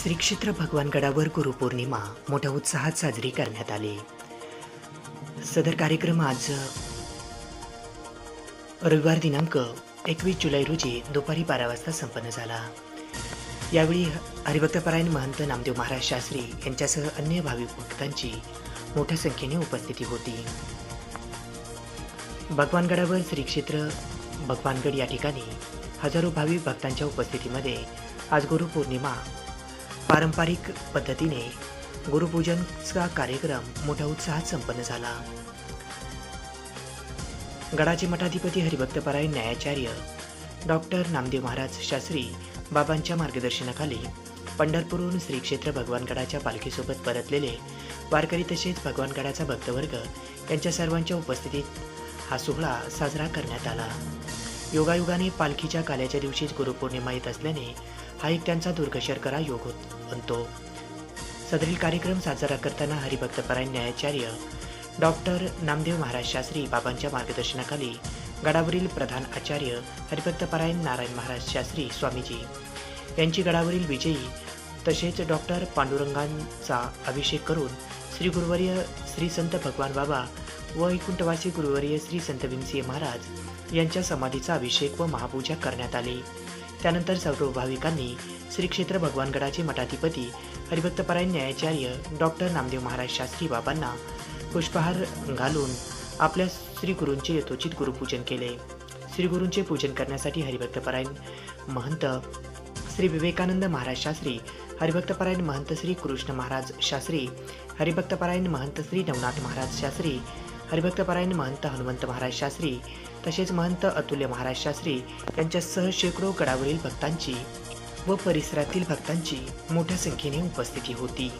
श्री क्षेत्र भगवानगडावर गुरुपौर्णिमा मोठ्या उत्साहात साजरी करण्यात आली. सदर कार्यक्रम आज रविवार दिनांक एकवीस जुलै रोजी दुपारी बारा वाजता संपन्न झाला. यावेळी हरिभक्तपरायण महंत नामदेव महाराज शास्त्री यांच्यासह अन्य भाविक भक्तांची मोठ्या संख्येने उपस्थिती होती. भगवानगडावर श्री क्षेत्र भगवानगड या ठिकाणी हजारो भाविक भक्तांच्या उपस्थितीमध्ये आज गुरुपौर्णिमा पारंपरिक पद्धतीने गुरुपूजनचा कार्यक्रम मोठ्या उत्साहात संपन्न झाला. गडाचे मठाधिपती हरिभक्तपरायण न्यायाचार्य डॉक्टर नामदेव महाराज शास्त्री बाबांच्या मार्गदर्शनाखाली पंढरपूरहून श्री क्षेत्र भगवानगडाच्या पालखीसोबत परतलेले वारकरी तसेच भगवानगडाचा भक्तवर्ग यांच्या सर्वांच्या उपस्थितीत हा सोहळा साजरा करण्यात आला. योगायोगाने पालखीच्या काल्याच्या दिवशीच गुरुपौर्णिमा येत असल्याने हा एक त्यांचा दुर्गशर करा योग होत बनतो सदरील कार्यक्रम साजरा करताना हरिभक्तपरायण न्यायाचार्य डॉक्टर नामदेव महाराज शास्त्री बाबांच्या मार्गदर्शनाखाली गडावरील प्रधान आचार्य हरिभक्तपरायण नारायण महाराज शास्त्री स्वामीजी यांची गडावरील विजयी तसेच डॉक्टर पांडुरंगांचा अभिषेक करून श्री गुरुवर्य श्री संत भगवान बाबा व वैकुंठवासी गुरुवर्य श्री संत भीमसिंह महाराज यांच्या समाधीचा अभिषेक व महापूजा करण्यात आली. त्यानंतर सर्व भाविकांनी श्री क्षेत्र भगवानगडाचे मठाधिपती हरिभक्तपरायण न्यायाचार्य डॉक्टर नामदेव महाराज शास्त्री बाबांना पुष्पहार घालून आपल्या श्री गुरूंचे यथोचित गुरुपूजन केले. श्री गुरूंचे पूजन करण्यासाठी हरिभक्तपरायण महंत श्री विवेकानंद महाराज शास्त्री हरिभक्तपरायण महंत श्री कृष्ण महाराज शास्त्री हरिभक्तपरायण महंत श्री नवनाथ महाराज शास्त्री हरिभक्तपरायण महंत हनुमंत महाराज शास्त्री तसेच महंत अतुल्य महाराज शास्त्री यांच्यासह शेकडो गडावरील भक्तांची व परिसरातील भक्तांची मोठ्या संख्येने उपस्थिती होती.